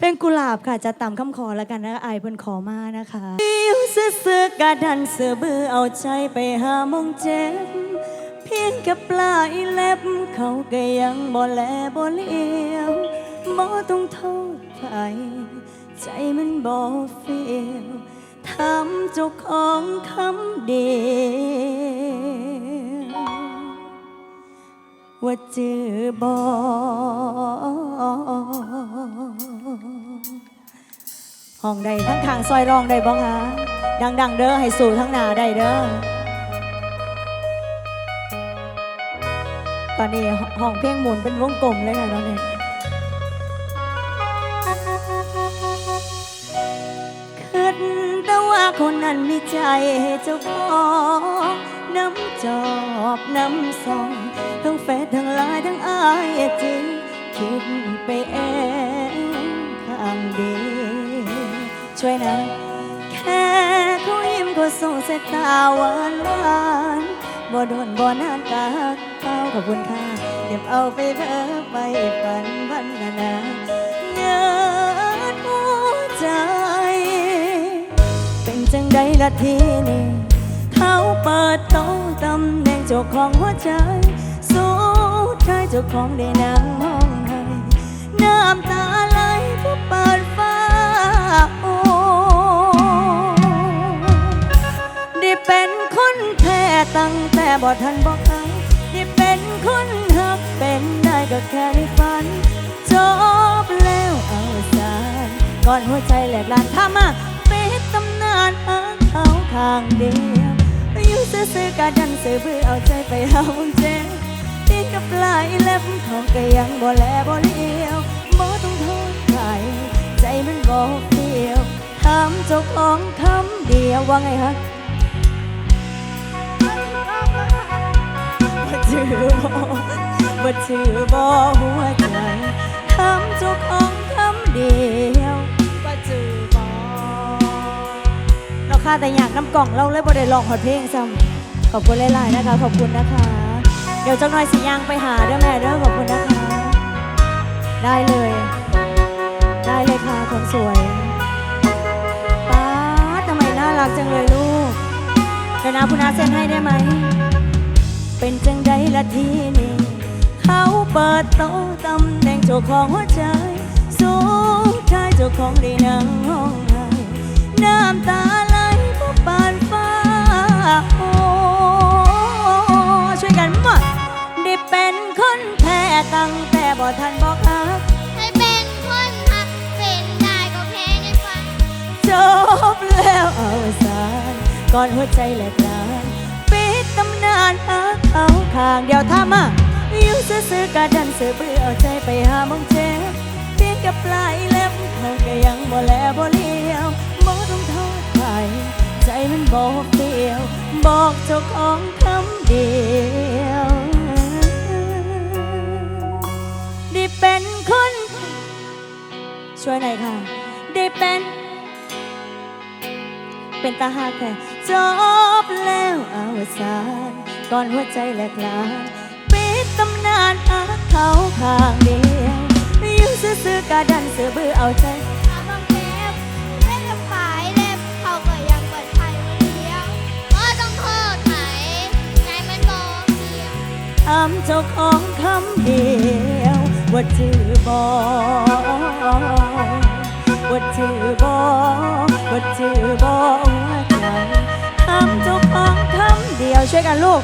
เป็นกุหลาบค่ะจะตามคำขอแล้วกันนะอเพิ่นขอมานะคะยิ้วซื้อกระดันเสือบือเอาใจไปหามงเจ็บเพียงแค่ปลายเล็บเขาก็ยังบ่แลบ่เลี้ยวบ่ต้องโทษใครใจมันบ่เฟียวทำเจ้าของคำเดียวว่าเจอบอ ห้องใดทั้งทางซอยรองใดบ้องคะดัง ๆ เด้อให้สู่ทั้งนาได้เด้อตอนนี้ห้องเพลงหมุนเป็นวงกลมเลยค่ะตอนนี้คิดแต่ว่าคนนั้นมีใจให้เจ้าของน้ำจอบน้ำซอง ทั้งเฟซทั้งลน์ทั้งไอจีคิดไปเอง ช่วยนะ แค่เขายิ้มก็ส่งสายตาหวานหวานบ่โดนบ่นานกาเข้าขอบคุณค่ะเก็บเอาไปเพ้อไปฝันวันนานาเงินหัวใจ เป็นจังใดละทีนี้เขาเปิดโต๊ะตำแหน่งเจ้าของหัวใจสุดท้ายเจ้าของได้นั่งห้องให้น้ำตา บ่ทันบอกใครได้เป็นคนหักเป็นได้ก็แค่ในฝันจบแล้วเอาสารก่อนหัวใจแหลกลานถ้ามาปิดตำนานหักเขาข้างเดียวอยู่ซื่อๆกาดันซื้อเพื่อเอาใจไปหามึงเจ็บตีกับลายเล็บของก็ยังบ่แลบ่เลี้ยวบ่ต้องโทษใครใจมันบ่เฟียวถามเจ้าของคำเดียวว่าไงฮะ บ่จือบ่บ่จือบ่หัวใจถามเจ้าของคำเดียวบ่จือบ่เราค่าแต่อยากน้ำกล่องเราเลยบ่ได้ลองหอดเพลงซ้ำขอบคุณหลายๆนะคะ ขอบคุณนะคะ เดี๋ยวจังหน่อยสิยางไปหาเด้อแม่เด้อขอบคุณนะคะ ได้เลย ได้เลยค่ะคนสวยป้าทำไมน่ารักจังเลยลูกเดี๋ยวนะคุณอาเซ็นให้ได้ไหม เป็นจังใดละทีนี้เขาเปิดโต๊ะตำแหน่งเจ้าของหัวใจสุดท้ายเจ้าของได้นั่งห้องไห้น้ำตาไหลผู้ปานฟ้าโอ้ช่วยกันมาได้เป็นคนแพ้ตั้งแต่บ่ทันบอกฮักให้เป็นคนหักเป็นได้ก็แค่ในฝันจบแล้วเอาสารก่อนหัวใจแหลกลาางเดียวท่ามาอยู่ซื่อๆกะดันเสือเบื่อเอาใจไปหามองเจ็บเพียงกับปลายเล็บเขาก็ยังบ่แลบ่เลี้ยวบ่ต้องโทษใครใจมันบ่เปรี้ยว บอกเจ้าของคำเดียวได้เป็นคน ช่วยหน่อยค่ะ ได้เป็น เป็นตาหักแต่จบแล้วอวสาน ก่อนหัวใจแหลกลานปิดตำนานหักเขาข้างเดียวอยู่ซื่อๆกาดันเสือบือเอาใจถามบางเทปเล่นกับฝ่ายเล็บเขาก็ยังเปิดไพ่มาเลี้ยงก็ต้องโทษไหนใจมันบอกเดียวถามเจ้าของคำเดียว ว่าจือบอว่าจือบอว่าจือบอหัวใจถามเจ้าของคำเดียวช่วยกันลูก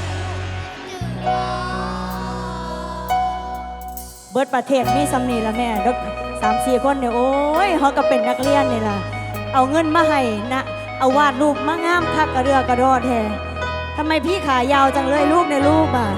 เบิดประเทศมีสำนีละแม่ดกสามสี่คนเนี่ยโอ้ยเขาก็เป็นนักเรียนนี่ล่ะ เอาเงินมาให้นะ เอาวาดรูปมางามคักกระเรือกระโดดแท้ทำไมพี่ขายาวจังเลยลูกในรูปอะ